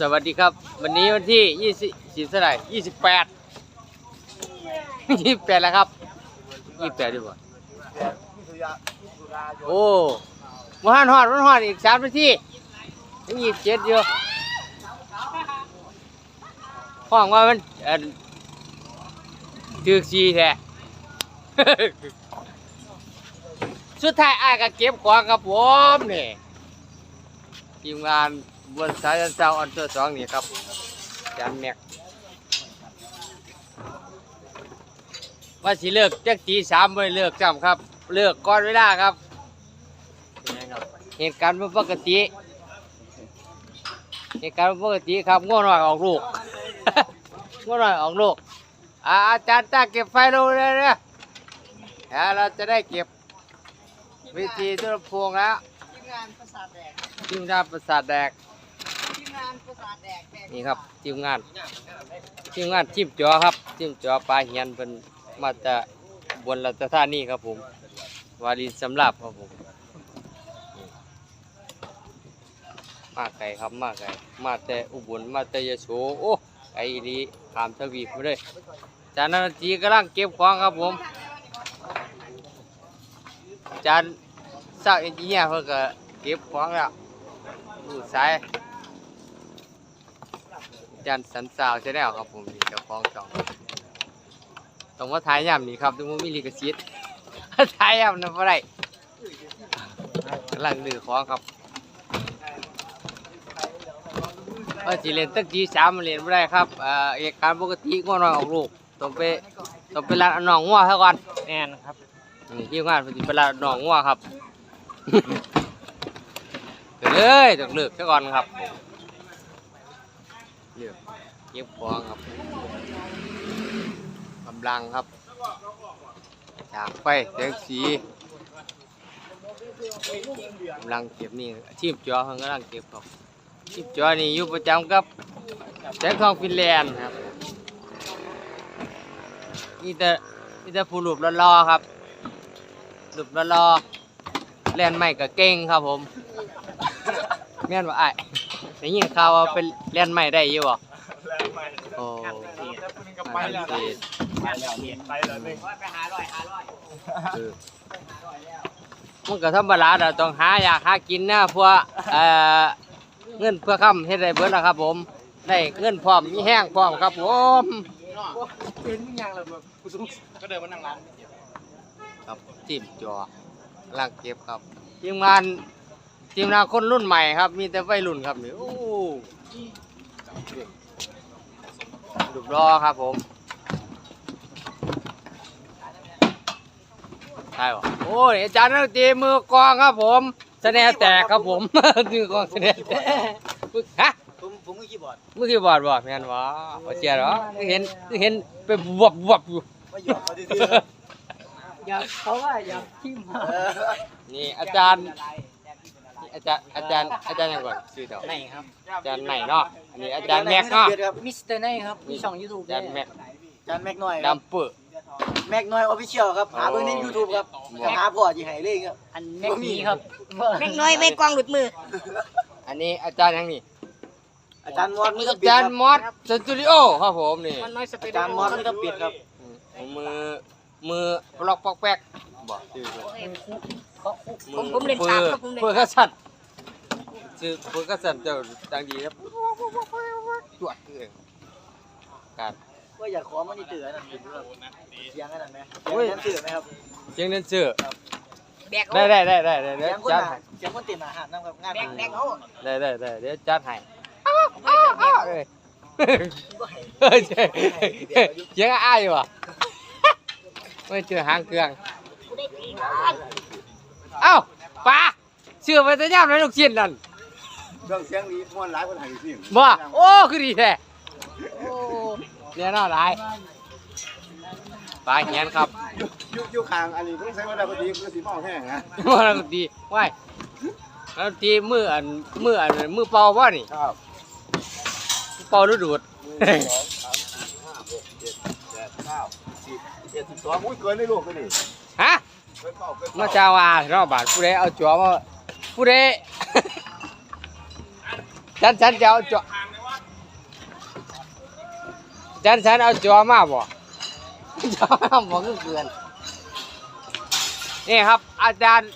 สวัสดีครับ วันนี้วันที่ยี่สิบสิบเท่าไหร่ยี่สิบแปดยี่สิบแปดแล้วครับยี่สิบแปดดีกว่าโอ้มาหันหอดมันหอดอีกสามนาทียังยี่สิบเจ็ดอยู่ห้องว่ามันเอ่อถือซีแท้สุดท้ายอ้ายก็เก็บของกับผมนี่ทีมงาน บนสายเจ้าอันเตอร์สองนี่ครับจานแม็กว่าสิเลิกจักตีสามไม่เลิกจำครับ เลิกก่อนเวลาครับ เหตุการณ์ไม่ปกติ เหตุการณ์ไม่ปกติครับง่วงหน่อยออกลูกง่วงหน่อยออกลูกอ่าอาจารย์จ้าเก็บไฟลงเลยนะเดี๋ยวเราจะได้เก็บวิธีตัวพวงแล้วทีมงานประสาทแดกทีมงานประสาทแดกทีมงา นี่ครับทีมงานทีมงานทีมจอครับทีมจอปลาเหียนเป็นมาจากบนรัชธานีครับผมวารีสำหรับครับผมมาไก่ครับมาไก่มาแต่อุบลมาแต่ยโสโอ้ไอ้ดีขามทวีปมาเลยจานนาทีกำลังเก็บของครับผมจานสาวเอนจิเนียร์เพิ่งก็เก็บของแล้วดูสาย จันสันสาวชาแนลครับผมนี่เจ้าของช่องต้องว่าถ่ายย่ำนี่ครับถึงว่ามีลิขสิทธิ์ถ่ายย่ำนะบ่ได้กำลังดื้อของครับว่าสิเล่นตั้งทีสามมาเล่นบ่ได้ครับเอ่อเหตุการณ์ปกติง่วงนอนออกลูกต้องไปต้องไปรัดเอาน้องงัวซะก่อนแน่นครับนี่ที่งานเพิ่นสิไปรัดเอาน้องงัวครับเดี๋ยวเลยต้องเลิกซะก่อนครับเลือก เก็บของครับกำลังครับฉากไฟแสงสีกำลังเก็บนี่ทีมจอเขากำลังเก็บครับทีมจอนี่อยู่ประจำกับแสงทองฟินแลนด์ครับนี่แต่นี่แต่ผู้หลุบรอครับหลุบรอแล่นไม่ก็เก่งครับผมแม่นว่าไอ้ายได้ยินข่าวว่าเป็นแล่นไม่ได้อยู่บ่ โอ้ไปแล้วเออไปแล้วไปแล้วนึงไปหาร้อยหาร้อยเออมันก็ธรรมดาเราต้องหาอยากหากินนะเพื่อเอ่อเงินเพื่อค้ำเฮ็ดได้เบิดแล้วครับ ผมได้เงินพร้อมมีแห้งพร้อมครับผมเป็นมึงยังเลยแบบกูต้องก็เดินมานั่งร้านครับจิ้มจอกำลังเก็บครับทีมงานทีมงานคนรุ่นใหม่ครับ มีแต่วัยรุ่นครับนี่โอ้ ดูรอครับผมใช่ป่ะโอ้ยอาจารย์นักดนตรีมือกลองครับผมแสดงแตกครับผม มือกลองแสดงแตกปึ๊กฮะผมผมมือคีย์บอร์ดมือคีย์บอร์ดบ่แม่นวะบ่เชียร์หรอเห็นเห็นเป็นบวบบวบอยู่มาหยอกเขาดื้ออยากเขาว่าอยากทิมมานี่อาจารย์ อาจารย์อาจารย์อาจารย์ยังก่อนชื่อเดียวไหนครับอาจารย์ไหนเนาะอันนี้อาจารย์แม็กเนาะมิสเตอร์ไนครับมีช่องยูทูบอาจารย์แม็กจานแม็กน้อยดำเปื้อแม็กน้อยออฟฟิเชียลครับ หาเบิ่งใน YouTube ครับจะหาพ่อที่ให้เลยครับอันแม็กนี้ครับเล็กน้อยไม่กวางหลุดมือ อันนี้อาจารย์ยังนี่อาจารย์มอสมืออากับเปียจารคย์รับมอสสตูดิโอครับผมนี่มันน้อยสเปอาจารย์มอสมือกับเปียครับอืมมือมือปลอกปอกแป๊กบอกชื่อเพิ่นผมผมเล่นปืฉากอครับผมเล่นปือกษัตระสันชื่อปือกษัตระสันเจ้าดังดีครับจวดเองการว่าอยากขอมันนี่เตือนนั่นอยู่ครับเสียงอันนั้นไหมเสียงนั้นเตือนไหมครับเสียงเน้นเชื่อแบกได้ได้ได้ได้ได้เสีเดี๋ยวงคนจัดเสียงคนต็มอาหารนะครับงานแบกแบกเอาได้ได้ได้เดี๋ยวจัดให้อ้าวอ้าวอ้าวเอ้ยเฮ้ยเสียงอ้ายว่ะไม่เจอหางเครื่อง เอ้าปลาเชื่อไปแต่ย่ำในลูกชิ้นนั่นเรื่องเสียงนี้ม้วนหลายคนหายสิบ่โอ้คือดีแท้โอ้เนี่ยน่าหลายปลาเหียนครับยุยุคางอันนี้ต้องใช้ว่าได้พอดีคือสีเมาแห้งนะว่าแล้วดีว้ายแล้วทีมืออันมืออันมือเป่าว่านี่ครับเป่าฤดูดหนึ่งสองสามสี่ห้าหกเจ็ดแปดเก้าสิบเอ็ดสิบสองอุ้ยเกินได้ลูกก็ดิฮะ เกินเป้ามาเป้าวาเนาะบาดผู้ใดเอาจัวมาผู้ใดฉันฉันจะเอาจัวจันฉันเอาจอมาบ่จอมาบ่คือเกินนี่ครับ อาจารย์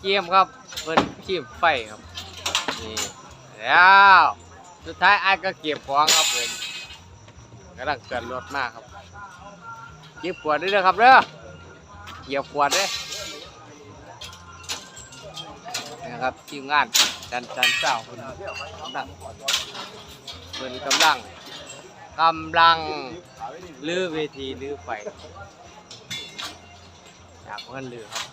เกียมครับเพิ่นขีบไฟครับนี่แล้วสุดท้ายอายก็เก็บของครับผมกำลังเกิดรถมากครับเก็บขวดด้วยนะครับเด้อ เหยียบขวดเด้อนะครับทีมงานจันจันเจ้าเพิ่นกำลังเพิ่นกำลังกำลังลื้อเวทีลื้อไฟอยากเพิ่นลือครับ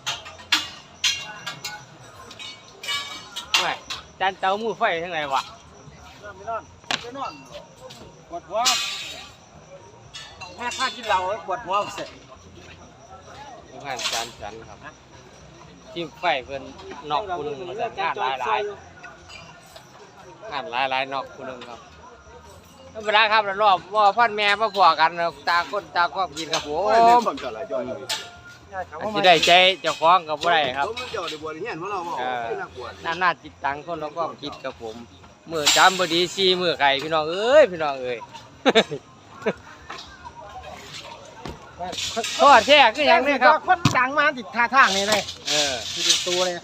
ไม่จันเจ้ามือไฟทั้งไหนวะไม่นอนไม่นอนปวดหัวแม่ข้ากินเหล้าปวดหัวเสร็จ ทีมงานจันจันครับทีมไฟเพิ่นนอกคุณมาจากงานหลายหลายๆงานหลายหลายๆนอกคุณนึงครับธรรมดาครับแล้วรอบว่าพันแม่มาพอกันแล้วตาคนตาความกินครับผโอ้ยเล่นมฟังกันหลายจ้อยเลยอันที่ได้ใจเจ้าของกับบ่ได้ครับ ผมมันเจ้าได้บวชเฮียนของเราบ่ไม่น่ากลัวน่าน่าจิตตังคนเราก็คิดกับผมมือจำบดีซีมือไก่พี่น้องเอ้ยพี่น้องเอ้ย ทอดแท้คือหยังเนี่ยครับคนดังมาติดท่าทางนี่เลยเออที่เป็นตัวเลย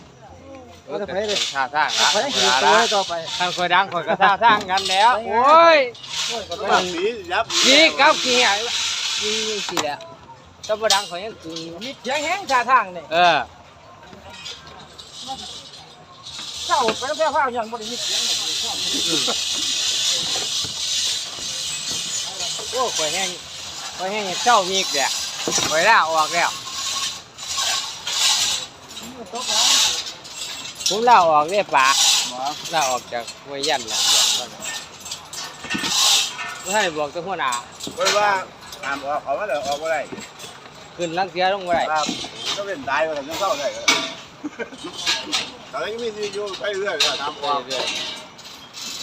เออแต่เป็นท่าทางละเขาได้เวเห็นลาตัวละเลยต่อไปทางคอยดังคอยกระท่าทางกันแล้วโอ้ยบางสียับนี่กับขี้หยังนี่นี่สิแหละถ้าบ่ดังคอยยังกึ่งอยู่มีเสียงแห้งท่าทางนี่เออเศร้าไปแล้วแพ้ผ้าอย่างบริมีเสียงโอ้คอยแห้ง คอยแห้งเจ้ามีกแหละคอยล่าออกแล้วผมล่าออกเรียป่าลาออกจากห้วยยันแหละบอกว่าไม่ให้บอกเจ้าหัวหน้าเพราะว่าห้ามออกเขามาเลยออกบ่ได้ขึ้นลังเสียลงไปครับก็เป็นตายมาถึงเข้าได้ก็ตอนนี้มีซีอยู่ไปเรื่อยก็ตามความเรื่อย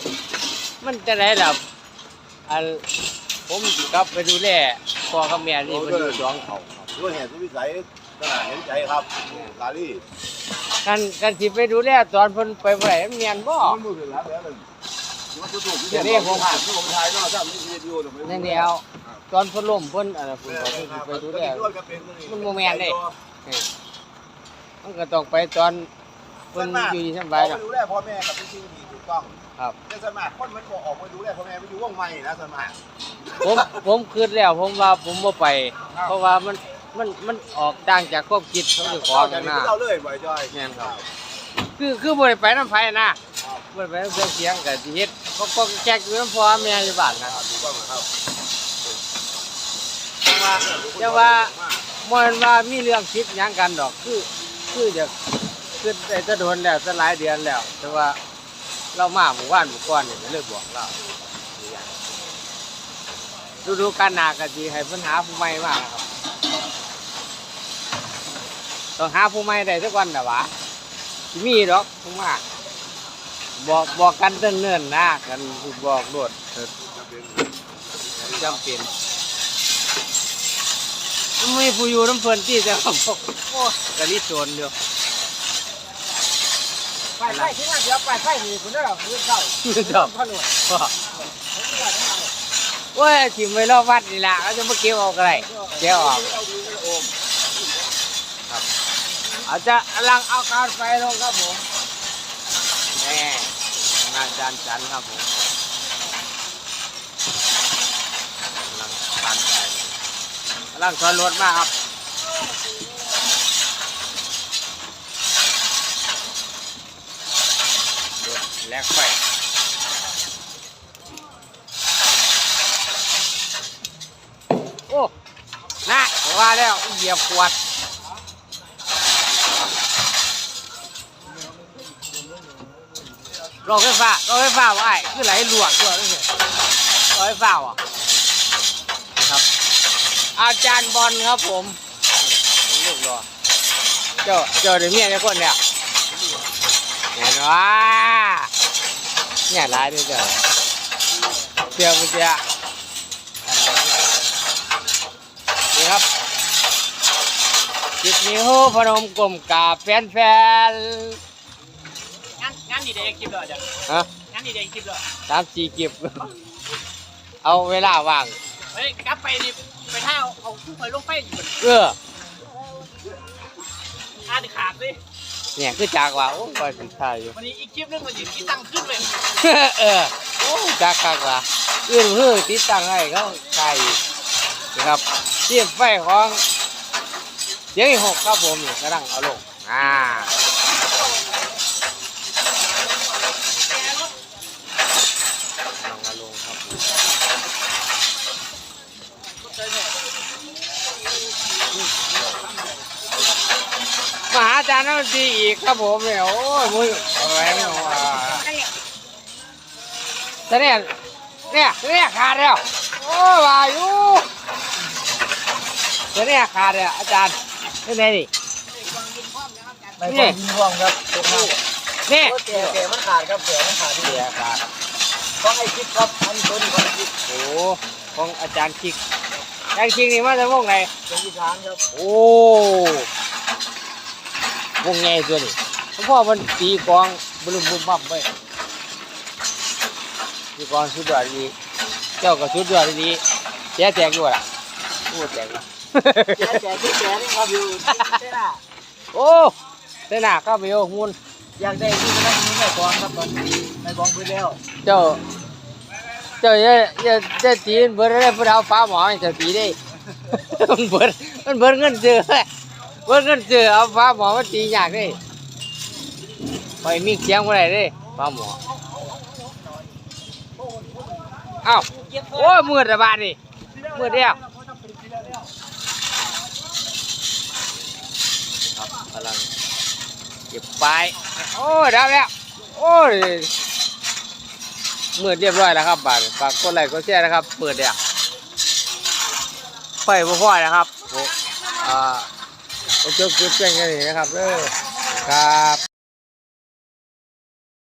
ๆมันจะได้แบบอัน ผมกลับไปดูแลพ่อกับแม่นี่มันอยู่สองเขาครับด้วยเหตุวิสัยก็น่าเห็นใจครับลาลี่กันกันสิไปดูแลตอนเพิ่นไปบ่ได้มันเมียนบ่มันมือถึงแล้วแล้วเลยมันถูกๆที่ผมผ่านที่ผมทายนอกจากมีชีวิตอยู่นั่นเดียวตอนเพิ่นล้มเพิ่นอะไรเพิ่นก็เพิ่นสิไปดูแลมันก็ต้องไปตอนเพิ่นอยู่ที่สบายเนาะเนาะดูแลพ่อแม่กับเป็นสิ่งที่ถูก ต้องครับแต่สมัครคนมันบอกออกมาดูแลพ่อแม่ไปอยู่ว่องใหม่นะสมัครผมผมคิดแล้วผมว่าผมบ่ไปเพราะว่ามันมันมันออกต่างจากความคิดของเจ้าของจากนี้นะ เราเลยบ่อยจอยแม่นครับ คือคือบ่ได้ไปน้ำไผนะบ่ได้ไปน้ำเครื่องเสียงก็สิเฮ็ดก็ก็แจกอยู่น้ำพ่อแม่อยู่บ้านนะครับถูกต้องครับแต่ว่าแต่ว่าบ่แม่นว่ามีเรื่องคิดหยังกันดอก คือคือจะคือได้จะโดนแล้วจะหลายเดือนแล้ว แต่ว่า เรามาหมู่บ้านหมู่ก่อนเนี่ก็เลยบอกเราดูดูการหนาก็สิให้เพิ่นหาผู้ใหม่มากครับต้องหาผู้ใหม่ได้สักวันน่ะวะสิมีดอกผมว่าบอกบอกกันเนิ่นๆนะกันบอกโดเถิดจำเป็นมันมีผู้อยู่น้ำเพลินที่จะครับโอ้กะลิโซนอยู่ ไปไฟที่นั่นเดี๋ยวไปไฟนี่คุณได้หรอคุณเศร้าชอบพ่อหนุ่มโอ้ยถิ่มไว้รอบวัดนี่ละเขาจะมาเก็บออกอะไรเก็บออกครับอาจจะกำลังเอาการไฟลงครับผมแน่งานจานจันครับผมกำลังการไฟกำลังถอยรถมาครับ แลกไฟโอ้น่าว่าแล้วเหยียบขวดรอไฟฟ้ารอไฟฟ้าว่าไอ้คือไหลลวกด้วยนี่รอไฟฟ้าว่ะนะครับ อาจารย์บอลครับผมลูกรอเจ้าเจ้าเดี๋ยวเมียในคนเนี่ยเห็นว่า เนี่ยร้ายด้วยเจ้าเจียวไปเจียนี่ครับจิบนิ้วพนมกลมกราบแฟนแฟนงานงานดีเดย์คลิปเลยจ้ะๆฮะงานดีเดย์คลิปเลยสามสี่กิบเอาเวลาว่างเฮ้ยกลับไปนี่ไปท่าเอาเอาคู่ไฟลงไฟอยู่บนเอออ่านขาดสิ เนี่ยคือจากว่าโอ้ยสิท่าอยู่ วันนี้อีกคลิปนึงมันอยู่ที่ตั้งขึ้นเลยเออโอ้จากกากว่าอื่นเพื่อติดตั้งให้เขาใครนะครับเทียบไฟของเสียงอีหกครับผมนี่กำลังเอาลงอ่า จารย์นักดนตรีอีกครับผมเนี่ยโอ้ยมึงเอาไว้ไม่เอาอะแต่เนี่ยเนี่ยเนี่ยขาดแล้วโอ้ยวาอยุแต่เนี่ยขาดแล้วอาจารย์นี่ไงนี่ไม่ควรยิงห่วงครับเป็นหน้านี่โอ้เก๋เก๋มันขาดครับเก๋มันขาดที่เสียขาดต้องไอ้คิดครับอันนี้ตัวนี้ของคิดโอ้ของอาจารย์คิกอาจารย์คิกนี่มาจากวงไหนเป็นที่ช้างครับโอ้ วงไงตัวนี้พ่อมันตีกองบุลุมบุมบั่มไปตีกองสุดยอดดีเจ้าก็สุดยอดดีแจ๊แตกด้วยล่ะโอ้แตกละแก๋แก๋ที่แก๋นี่ครับอยู่ใช่ไหมโอ้เส้นาเข้าไปโอ้มุนอยากได้ที่มันมีแม่กองครับตอนนี้แม่กองไปแล้วเจ้าเจ้าจะจะจะตีนเบิร์ดอะไรผู้ดาวฟ้าหมอจะตีได้มันเบิร์ดมันเบิร์ดเงินเจอ เบิร์ดเงินเจอเอาฟ้าหมอมาตีอยากได้ไปมีเสียงอะไรได้ฟ้าหมออ้าวโอ้ยมืดระบาดนี่มืดเดียวครับกำลังเก็บไปโอ้ยไดับแล้วโอ้ยมืดเรียบร้อยแล้วครับบาดฝากกดไลค์กดแชร์นะครับ เปิดเดียวไฟบ่พอนะครับอ้อ่า โอเคคือเพียงแค่นี้นะครับเด้อครับ